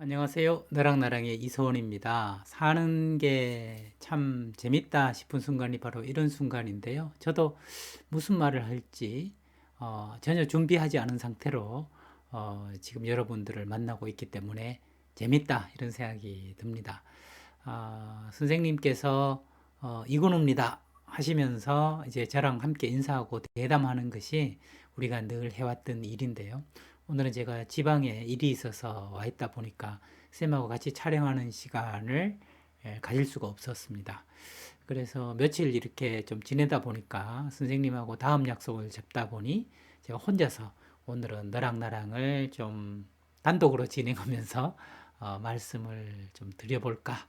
안녕하세요. 너랑 나랑의 이소원입니다. 사는 게 참 재밌다 싶은 순간이 바로 이런 순간인데요. 저도 무슨 말을 할지 어, 전혀 준비하지 않은 상태로 어, 지금 여러분들을 만나고 있기 때문에 재밌다 이런 생각이 듭니다. 아, 선생님께서 어, 이건우입니다 하시면서 이제 저랑 함께 인사하고 대담하는 것이 우리가 늘 해왔던 일인데요. 오늘은 제가 지방에 일이 있어서 와 있다 보니까 쌤하고 같이 촬영하는 시간을 예, 가질 수가 없었습니다. 그래서 며칠 이렇게 좀 지내다 보니까 선생님하고 다음 약속을 잡다 보니 제가 혼자서 오늘은 너랑 나랑을 좀 단독으로 진행하면서 어, 말씀을 좀 드려볼까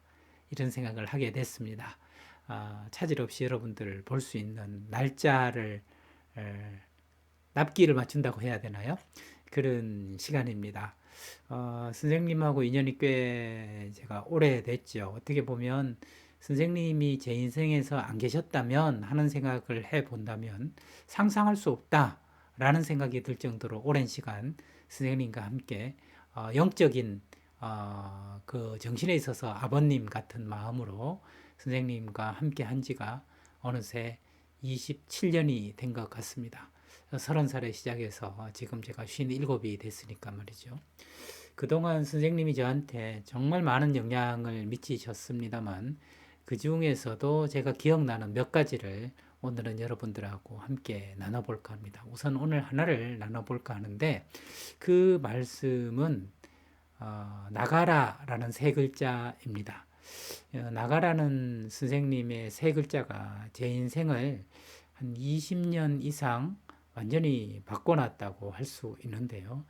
이런 생각을 하게 됐습니다. 아, 차질 없이 여러분들을 볼 수 있는 날짜를 에, 납기를 맞춘다고 해야 되나요? 그런 시간입니다. 어, 선생님하고 인연이 꽤 제가 오래됐죠. 어떻게 보면 선생님이 제 인생에서 안 계셨다면 하는 생각을 해 본다면 상상할 수 없다라는 생각이 들 정도로 오랜 시간 선생님과 함께 어, 영적인 어, 그 정신에 있어서 아버님 같은 마음으로 선생님과 함께 한 지가 어느새 27년이 된 것 같습니다. 서른 살에 시작해서 지금 제가 57이 됐으니까 말이죠. 그동안 선생님이 저한테 정말 많은 영향을 미치셨습니다만 그 중에서도 제가 기억나는 몇 가지를 오늘은 여러분들하고 함께 나눠볼까 합니다. 우선 오늘 하나를 나눠볼까 하는데 그 말씀은 어, 나가라라는 세 글자입니다. 어, 나가라는 선생님의 세 글자가 제 인생을 한 20년 이상 완전히 바꿔놨다고 할 수 있는데요.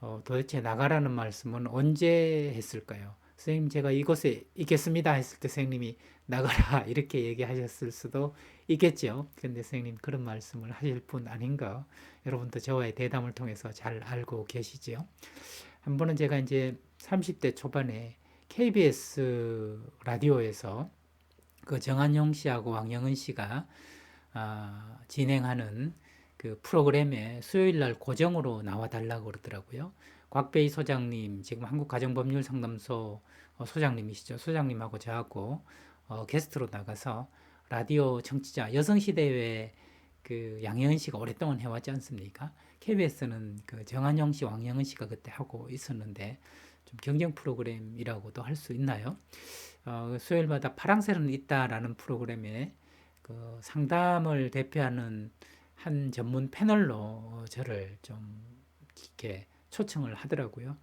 어, 도대체 나가라는 말씀은 언제 했을까요? 선생님 제가 이곳에 있겠습니다 했을 때 선생님이 나가라 이렇게 얘기하셨을 수도 있겠죠. 근데 선생님 그런 말씀을 하실 분 아닌가? 여러분도 저와의 대담을 통해서 잘 알고 계시죠. 한 번은 제가 이제 30대 초반에 KBS 라디오에서 그 정한용 씨하고 왕영은 씨가 아, 진행하는 그 프로그램에 수요일 날 고정으로 나와 달라고 그러더라고요. 곽배희 소장님, 지금 한국가정법률상담소 어, 소장님이시죠. 소장님하고 저하고 어, 게스트로 나가서 라디오 청취자 여성시대회 그 양혜은 씨가 오랫동안 해왔지 않습니까? KBS는 그 정한영 씨, 왕영은 씨가 그때 하고 있었는데 좀 경쟁 프로그램이라고도 할 수 있나요? 어, 수요일마다 파랑새는 있다라는 프로그램에 그 상담을 대표하는 한 전문 패널로 저를 좀 이렇게 초청을 하더라고요.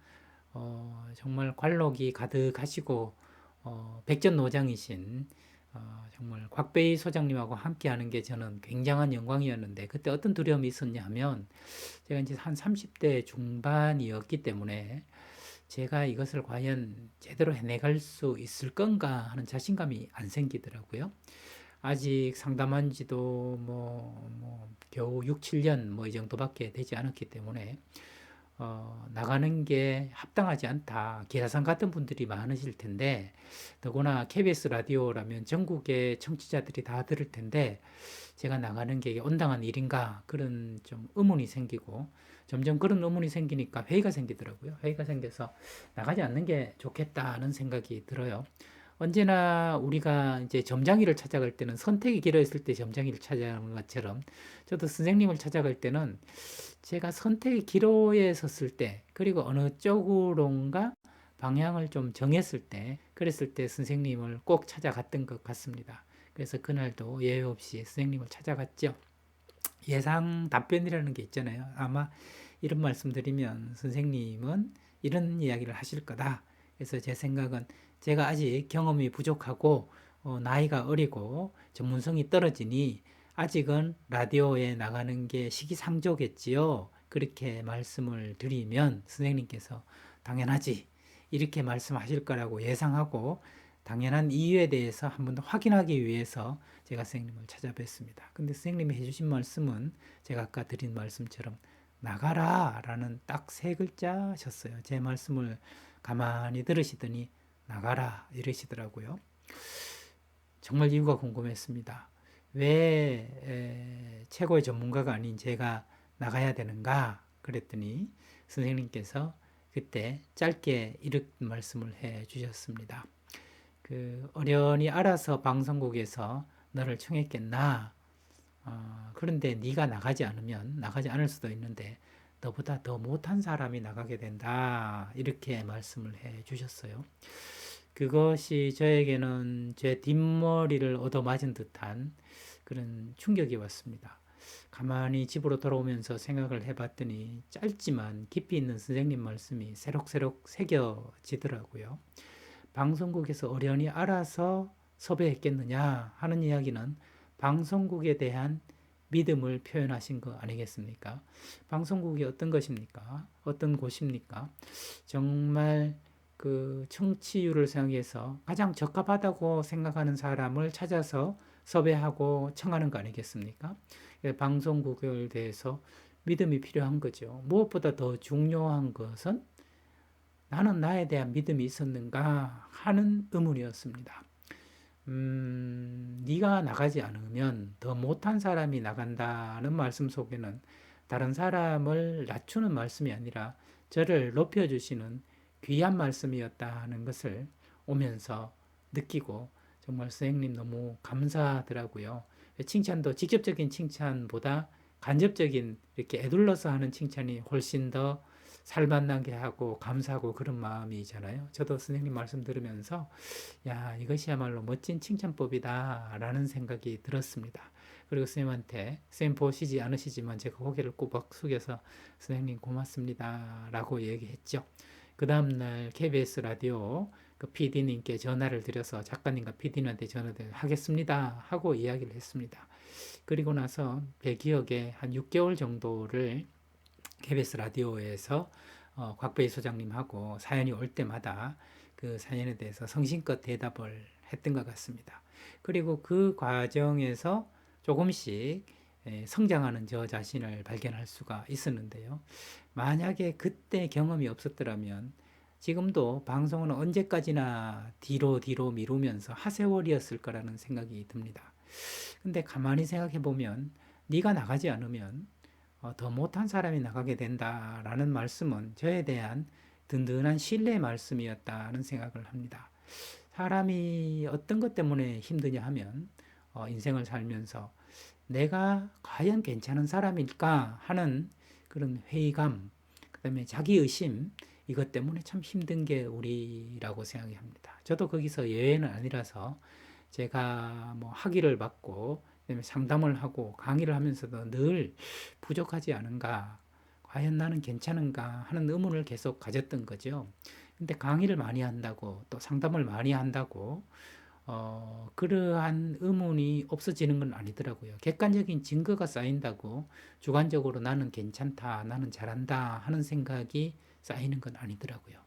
어, 정말 관록이 가득하시고 어, 백전노장이신 어, 정말 곽배희 소장님하고 함께하는 게 저는 굉장한 영광이었는데 그때 어떤 두려움이 있었냐 하면 제가 이제 한 30대 중반이었기 때문에 제가 이것을 과연 제대로 해내갈 수 있을 건가 하는 자신감이 안 생기더라고요. 아직 상담한 지도 뭐, 뭐 겨우 6, 7년 뭐 이 정도밖에 되지 않았기 때문에 어, 나가는 게 합당하지 않다. 기사상 같은 분들이 많으실 텐데, 더구나 KBS 라디오라면 전국의 청취자들이 다 들을 텐데, 제가 나가는 게 온당한 일인가? 그런 좀 의문이 생기고, 점점 그런 의문이 생기니까 회의가 생기더라고요. 회의가 생겨서 나가지 않는 게 좋겠다는 생각이 들어요. 언제나 우리가 이제 점장이를 찾아갈 때는 선택이 길어있을 때 점장이를 찾아가는 것처럼 저도 선생님을 찾아갈 때는 제가 선택이 기로에 섰을 때 그리고 어느 쪽으로인가 방향을 좀 정했을 때 그랬을 때 선생님을 꼭 찾아갔던 것 같습니다. 그래서 그날도 예외 없이 선생님을 찾아갔죠. 예상 답변이라는 게 있잖아요. 아마 이런 말씀 드리면 선생님은 이런 이야기를 하실 거다. 그래서 제 생각은 제가 아직 경험이 부족하고 어, 나이가 어리고 전문성이 떨어지니 아직은 라디오에 나가는 게 시기상조겠지요. 그렇게 말씀을 드리면 선생님께서 당연하지 이렇게 말씀하실 거라고 예상하고 당연한 이유에 대해서 한 번 더 확인하기 위해서 제가 선생님을 찾아뵀습니다. 근데 선생님이 해주신 말씀은 제가 아까 드린 말씀처럼 나가라 라는 딱 세 글자셨어요. 제 말씀을 가만히 들으시더니 나가라 이러시더라고요. 정말 이유가 궁금했습니다. 왜 최고의 전문가가 아닌 제가 나가야 되는가 그랬더니 선생님께서 그때 짧게 이렇게 말씀을 해 주셨습니다. 그 어련히 알아서 방송국에서 너를 청했겠나? 어, 그런데 네가 나가지 않으면 나가지 않을 수도 있는데 너보다 더 못한 사람이 나가게 된다. 이렇게 말씀을 해 주셨어요. 그것이 저에게는 제 뒷머리를 얻어맞은 듯한 그런 충격이 왔습니다. 가만히 집으로 돌아오면서 생각을 해봤더니 짧지만 깊이 있는 선생님 말씀이 새록새록 새겨지더라고요. 방송국에서 어련히 알아서 섭외했겠느냐 하는 이야기는 방송국에 대한 믿음을 표현하신 거 아니겠습니까? 방송국이 어떤 것입니까? 어떤 곳입니까? 정말 그 청취율을 생각해서 가장 적합하다고 생각하는 사람을 찾아서 섭외하고 청하는 거 아니겠습니까? 예, 방송국에 대해서 믿음이 필요한 거죠. 무엇보다 더 중요한 것은 나는 나에 대한 믿음이 있었는가 하는 의문이었습니다. 음, 네가 나가지 않으면 더 못한 사람이 나간다는 말씀 속에는 다른 사람을 낮추는 말씀이 아니라 저를 높여주시는 귀한 말씀이었다는 것을 오면서 느끼고 정말 선생님 너무 감사하더라고요. 칭찬도 직접적인 칭찬보다 간접적인 이렇게 애둘러서 하는 칭찬이 훨씬 더 살맛나게 하고 감사하고 그런 마음이잖아요. 저도 선생님 말씀 들으면서 야 이것이야말로 멋진 칭찬법이다라는 생각이 들었습니다. 그리고 선생님한테 선생님 보시지 않으시지만 제가 고개를 꼬박 숙여서 선생님 고맙습니다라고 얘기했죠. 그 다음날 KBS 라디오 그 PD님께 전화를 드려서 작가님과 PD님한테 전화를 하겠습니다 하고 이야기를 했습니다. 그리고 나서 제 기억에 한 6개월 정도를 KBS 라디오에서 어, 곽배희 소장님하고 사연이 올 때마다 그 사연에 대해서 성심껏 대답을 했던 것 같습니다. 그리고 그 과정에서 조금씩 에, 성장하는 저 자신을 발견할 수가 있었는데요. 만약에 그때 경험이 없었더라면 지금도 방송은 언제까지나 뒤로 뒤로 미루면서 하세월이었을 거라는 생각이 듭니다. 근데 가만히 생각해 보면 네가 나가지 않으면 어, 더 못한 사람이 나가게 된다라는 말씀은 저에 대한 든든한 신뢰의 말씀이었다는 생각을 합니다. 사람이 어떤 것 때문에 힘드냐 하면 어, 인생을 살면서 내가 과연 괜찮은 사람일까 하는 그런 회의감, 그 다음에 자기 의심, 이것 때문에 참 힘든 게 우리라고 생각이 합니다. 저도 거기서 예외는 아니라서 제가 뭐 학위를 받고 상담을 하고 강의를 하면서도 늘 부족하지 않은가, 과연 나는 괜찮은가 하는 의문을 계속 가졌던 거죠. 근데 강의를 많이 한다고 또 상담을 많이 한다고 어, 그러한 의문이 없어지는 건 아니더라고요. 객관적인 증거가 쌓인다고 주관적으로 나는 괜찮다, 나는 잘한다 하는 생각이 쌓이는 건 아니더라고요.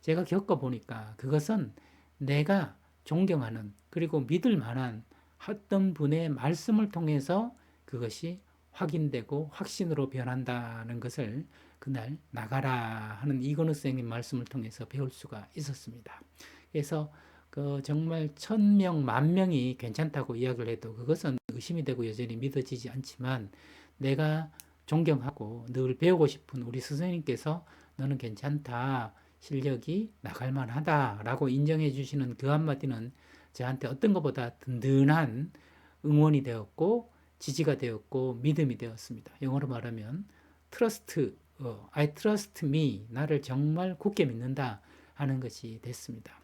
제가 겪어보니까 그것은 내가 존경하는 그리고 믿을 만한 어떤 분의 말씀을 통해서 그것이 확인되고 확신으로 변한다는 것을 그날 나가라 하는 이건우 선생님 말씀을 통해서 배울 수가 있었습니다. 그래서 그 정말 천 명, 만 명이 괜찮다고 이야기를 해도 그것은 의심이 되고 여전히 믿어지지 않지만 내가 존경하고 늘 배우고 싶은 우리 스승님께서 너는 괜찮다. 실력이 나갈 만 하다라고 인정해 주시는 그 한마디는 저한테 어떤 것보다 든든한 응원이 되었고 지지가 되었고 믿음이 되었습니다. 영어로 말하면 trust, 어, I trust me, 나를 정말 굳게 믿는다 하는 것이 됐습니다.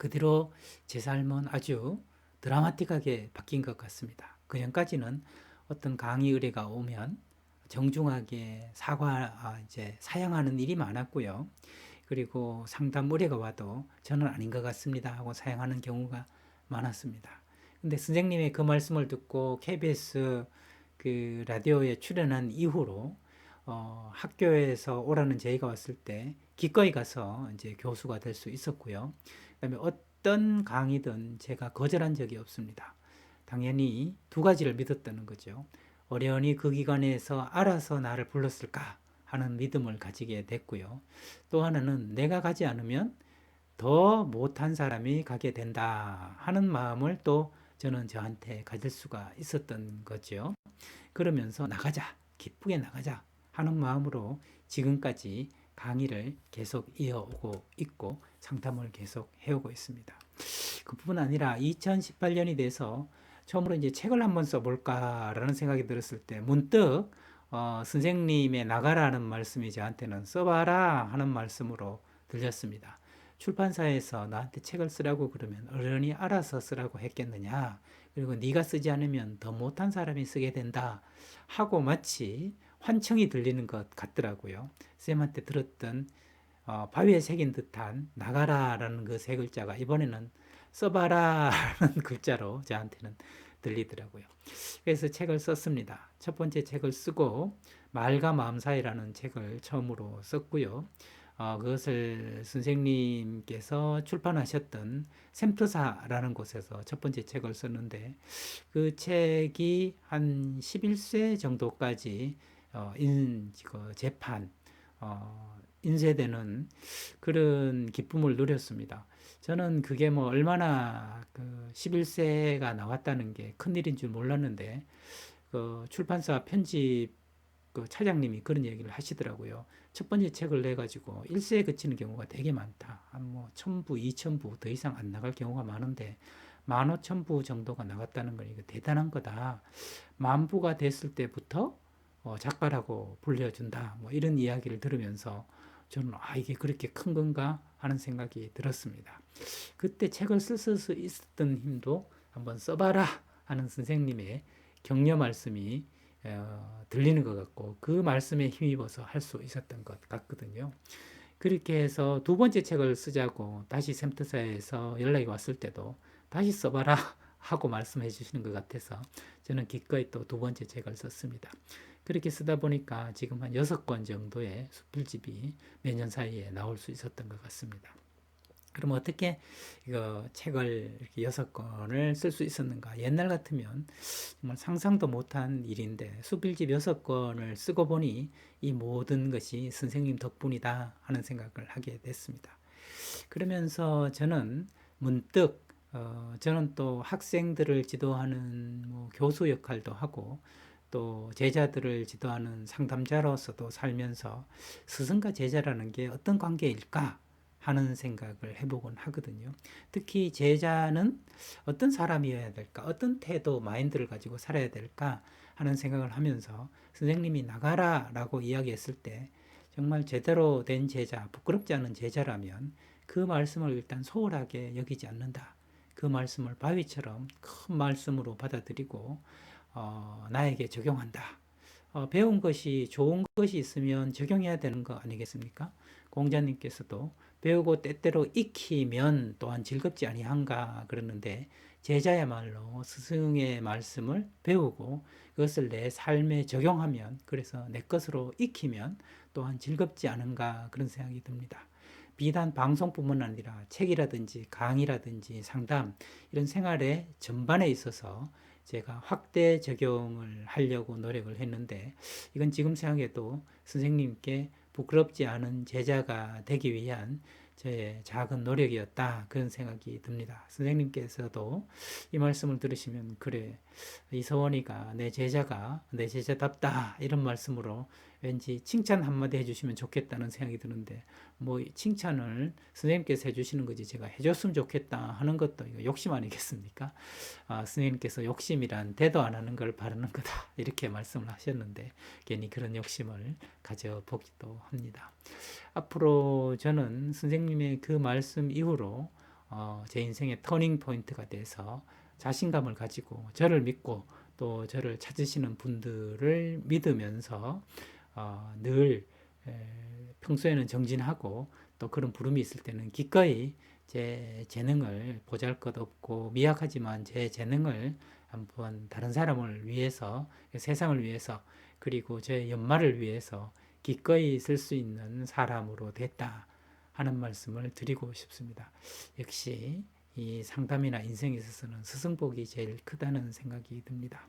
그 뒤로 제 삶은 아주 드라마틱하게 바뀐 것 같습니다. 그 전까지는 어떤 강의 의뢰가 오면 정중하게 사과 아, 이제 사양하는 일이 많았고요. 그리고 상담 의뢰가 와도 저는 아닌 것 같습니다 하고 사양하는 경우가 많았습니다. 근데 선생님의 그 말씀을 듣고 KBS 그 라디오에 출연한 이후로 어, 학교에서 오라는 제의가 왔을 때 기꺼이 가서 이제 교수가 될 수 있었고요. 그다음에 어떤 강의든 제가 거절한 적이 없습니다. 당연히 두 가지를 믿었다는 거죠. 어련히 그 기관에서 알아서 나를 불렀을까 하는 믿음을 가지게 됐고요. 또 하나는 내가 가지 않으면 더 못한 사람이 가게 된다 하는 마음을 또 저는 저한테 가질 수가 있었던 거죠. 그러면서 나가자, 기쁘게 나가자 하는 마음으로 지금까지 강의를 계속 이어오고 있고 상담을 계속 해오고 있습니다. 그뿐 아니라 2018년이 돼서 처음으로 이제 책을 한번 써볼까라는 생각이 들었을 때 문득 어, 선생님의 나가라는 말씀이 저한테는 써봐라 하는 말씀으로 들렸습니다. 출판사에서 나한테 책을 쓰라고 그러면 어른이 알아서 쓰라고 했겠느냐. 그리고 네가 쓰지 않으면 더 못한 사람이 쓰게 된다. 하고 마치 환청이 들리는 것 같더라고요. 쌤한테 들었던 어, 바위에 새긴 듯한 나가라라는 그 세 글자가 이번에는 써봐라라는 글자로 저한테는 들리더라고요. 그래서 책을 썼습니다. 첫 번째 책을 쓰고 말과 마음 사이라는 책을 처음으로 썼고요. 어, 그것을 선생님께서 출판하셨던 샘터사라는 곳에서 첫 번째 책을 썼는데 그 책이 한 11세 정도까지 어, 인, 그 재판, 어, 인쇄되는 그런 기쁨을 누렸습니다. 저는 그게 뭐 얼마나 그 11세가 나왔다는 게 큰일인 줄 몰랐는데 그 출판사 편집 그 차장님이 그런 얘기를 하시더라고요. 첫 번째 책을 내 가지고 1세에 그치는 경우가 되게 많다. 한뭐 1000부, 2000부 더 이상 안 나갈 경우가 많은데 15,000부 정도가 나갔다는 건 이거 대단한 거다. 만 부가 됐을 때부터 어, 작가라고 불려준다. 뭐 이런 이야기를 들으면서 저는 아 이게 그렇게 큰 건가 하는 생각이 들었습니다. 그때 책을 쓸 수 있었던 힘도 한번 써봐라 하는 선생님의 격려 말씀이 어, 들리는 것 같고 그 말씀에 힘입어서 할 수 있었던 것 같거든요. 그렇게 해서 두 번째 책을 쓰자고 다시 샘터사에서 연락이 왔을 때도 다시 써봐라 하고 말씀해 주시는 것 같아서 저는 기꺼이 또 두 번째 책을 썼습니다. 그렇게 쓰다 보니까 지금 한 여섯 권 정도의 수필집이 몇년 사이에 나올 수 있었던 것 같습니다. 그럼 어떻게 이거 책을 이렇게 여섯 권을 쓸 수 있었는가? 옛날 같으면 정말 상상도 못한 일인데 수필집 여섯 권을 쓰고 보니 이 모든 것이 선생님 덕분이다 하는 생각을 하게 됐습니다. 그러면서 저는 문득 어, 저는 또 학생들을 지도하는 뭐 교수 역할도 하고 또 제자들을 지도하는 상담자로서도 살면서 스승과 제자라는 게 어떤 관계일까 하는 생각을 해보곤 하거든요. 특히 제자는 어떤 사람이어야 될까, 어떤 태도, 마인드를 가지고 살아야 될까 하는 생각을 하면서 선생님이 나가라 라고 이야기했을 때 정말 제대로 된 제자, 부끄럽지 않은 제자라면 그 말씀을 일단 소홀하게 여기지 않는다. 그 말씀을 바위처럼 큰 말씀으로 받아들이고 어, 나에게 적용한다. 어, 배운 것이 좋은 것이 있으면 적용해야 되는 거 아니겠습니까? 공자님께서도 배우고 때때로 익히면 또한 즐겁지 아니한가 그러는데 제자야말로 스승의 말씀을 배우고 그것을 내 삶에 적용하면 그래서 내 것으로 익히면 또한 즐겁지 않은가 그런 생각이 듭니다. 비단 방송뿐만 아니라 책이라든지 강의라든지 상담 이런 생활의 전반에 있어서 제가 확대 적용을 하려고 노력을 했는데 이건 지금 생각해도 선생님께 부끄럽지 않은 제자가 되기 위한 저의 작은 노력이었다 그런 생각이 듭니다. 선생님께서도 이 말씀을 들으시면 그래 이서원이가 내 제자가 내 제자답다 이런 말씀으로 왠지 칭찬 한마디 해주시면 좋겠다는 생각이 드는데 뭐 칭찬을 선생님께서 해주시는 거지 제가 해줬으면 좋겠다 하는 것도 이거 욕심 아니겠습니까? 아, 선생님께서 욕심이란 대도 안 하는 걸 바라는 거다 이렇게 말씀을 하셨는데 괜히 그런 욕심을 가져보기도 합니다. 앞으로 저는 선생님의 그 말씀 이후로 어, 제 인생의 터닝 포인트가 돼서 자신감을 가지고 저를 믿고 또 저를 찾으시는 분들을 믿으면서 어, 늘 에, 평소에는 정진하고 또 그런 부름이 있을 때는 기꺼이 제 재능을 보잘 것 없고 미약하지만 제 재능을 한번 다른 사람을 위해서 세상을 위해서 그리고 제 연말을 위해서 기꺼이 쓸 수 있는 사람으로 됐다 하는 말씀을 드리고 싶습니다. 역시 이 상담이나 인생에 있어서는 스승복이 제일 크다는 생각이 듭니다.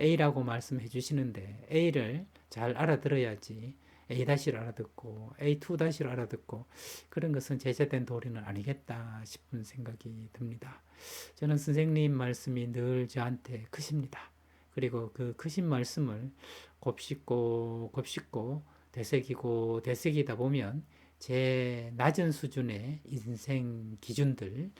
A라고 말씀해 주시는데 A를 잘 알아들어야지 A-를 알아듣고 A2-를 알아듣고 그런 것은 제자된 도리는 아니겠다 싶은 생각이 듭니다. 저는 선생님 말씀이 늘 저한테 크십니다. 그리고 그 크신 말씀을 곱씹고 곱씹고 되새기고 되새기다 보면 제 낮은 수준의 인생 기준들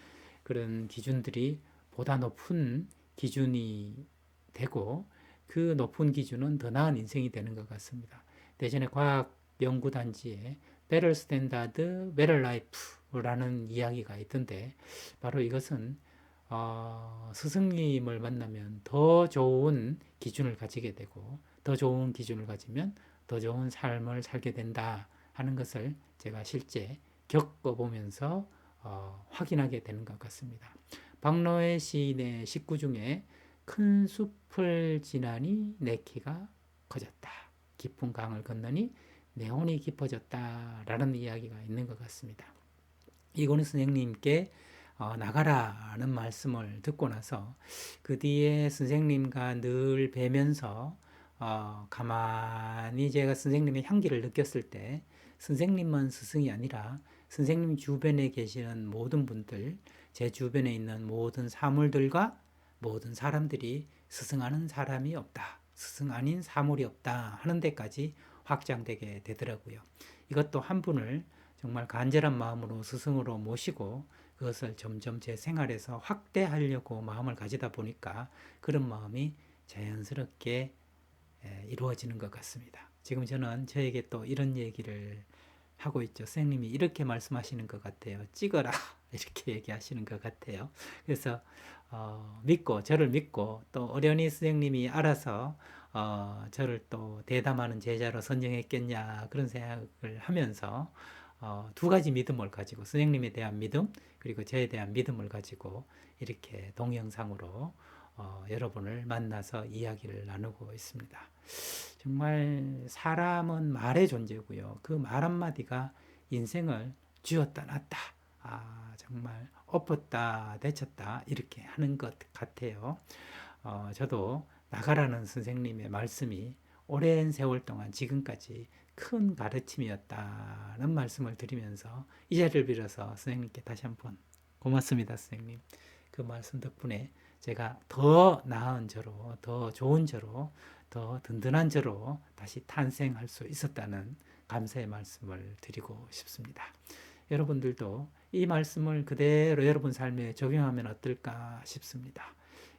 그런 기준들이 보다 높은 기준이 되고 그 높은 기준은 더 나은 인생이 되는 것 같습니다. 대전에 과학 연구 단지에 베럴 스탠다드 베럴 라이프라는 이야기가 있던데 바로 이것은 어, 스승님을 만나면 더 좋은 기준을 가지게 되고 더 좋은 기준을 가지면 더 좋은 삶을 살게 된다 하는 것을 제가 실제 겪어보면서 어, 확인하게 되는 것 같습니다. 박노해 시인의 식구 중에 큰 숲을 지나니 내 키가 커졌다. 깊은 강을 건너니 내 혼이 깊어졌다 라는 이야기가 있는 것 같습니다. 이건희 선생님께 어, 나가라는 말씀을 듣고 나서 그 뒤에 선생님과 늘 뵈면서 어, 가만히 제가 선생님의 향기를 느꼈을 때 선생님만 스승이 아니라 선생님 주변에 계시는 모든 분들, 제 주변에 있는 모든 사물들과 모든 사람들이 스승하는 사람이 없다. 스승 아닌 사물이 없다. 하는 데까지 확장되게 되더라고요. 이것도 한 분을 정말 간절한 마음으로 스승으로 모시고 그것을 점점 제 생활에서 확대하려고 마음을 가지다 보니까 그런 마음이 자연스럽게 에, 이루어지는 것 같습니다. 지금 저는 저에게 또 이런 얘기를 하고 있죠. 선생님이 이렇게 말씀하시는 것 같아요. 찍어라. 이렇게 얘기하시는 것 같아요. 그래서 어, 믿고 저를 믿고 또 어련히 선생님이 알아서 어, 저를 또 대담하는 제자로 선정했겠냐 그런 생각을 하면서 어, 두 가지 믿음을 가지고 선생님에 대한 믿음 그리고 저에 대한 믿음을 가지고 이렇게 동영상으로 어, 여러분을 만나서 이야기를 나누고 있습니다. 정말 사람은 말의 존재고요. 그 말 한마디가 인생을 쥐었다 놨다. 아, 정말 엎었다 내쳤다 이렇게 하는 것 같아요. 어, 저도 나가라는 선생님의 말씀이 오랜 세월 동안 지금까지 큰 가르침이었다는 말씀을 드리면서 이 자리를 빌어서 선생님께 다시 한번 고맙습니다, 선생님. 그 말씀 덕분에 제가 더 나은 저로, 더 좋은 저로, 더 든든한 저로 다시 탄생할 수 있었다는 감사의 말씀을 드리고 싶습니다. 여러분들도 이 말씀을 그대로 여러분 삶에 적용하면 어떨까 싶습니다.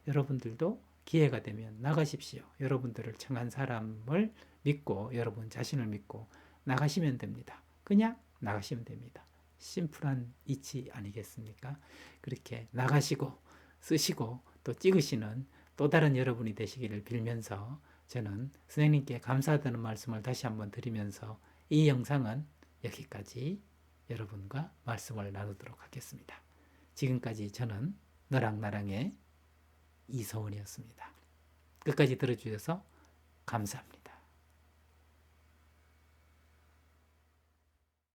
여러분들도 기회가 되면 나가십시오. 여러분들을 청한 사람을 믿고 여러분 자신을 믿고 나가시면 됩니다. 그냥 나가시면 됩니다. 심플한 이치 아니겠습니까? 그렇게 나가시고 쓰시고 또 찍으시는 또 다른 여러분이 되시기를 빌면서 저는 선생님께 감사하다는 말씀을 다시 한번 드리면서 이 영상은 여기까지 여러분과 말씀을 나누도록 하겠습니다. 지금까지 저는 너랑 나랑의 이서원이었습니다. 끝까지 들어주셔서 감사합니다.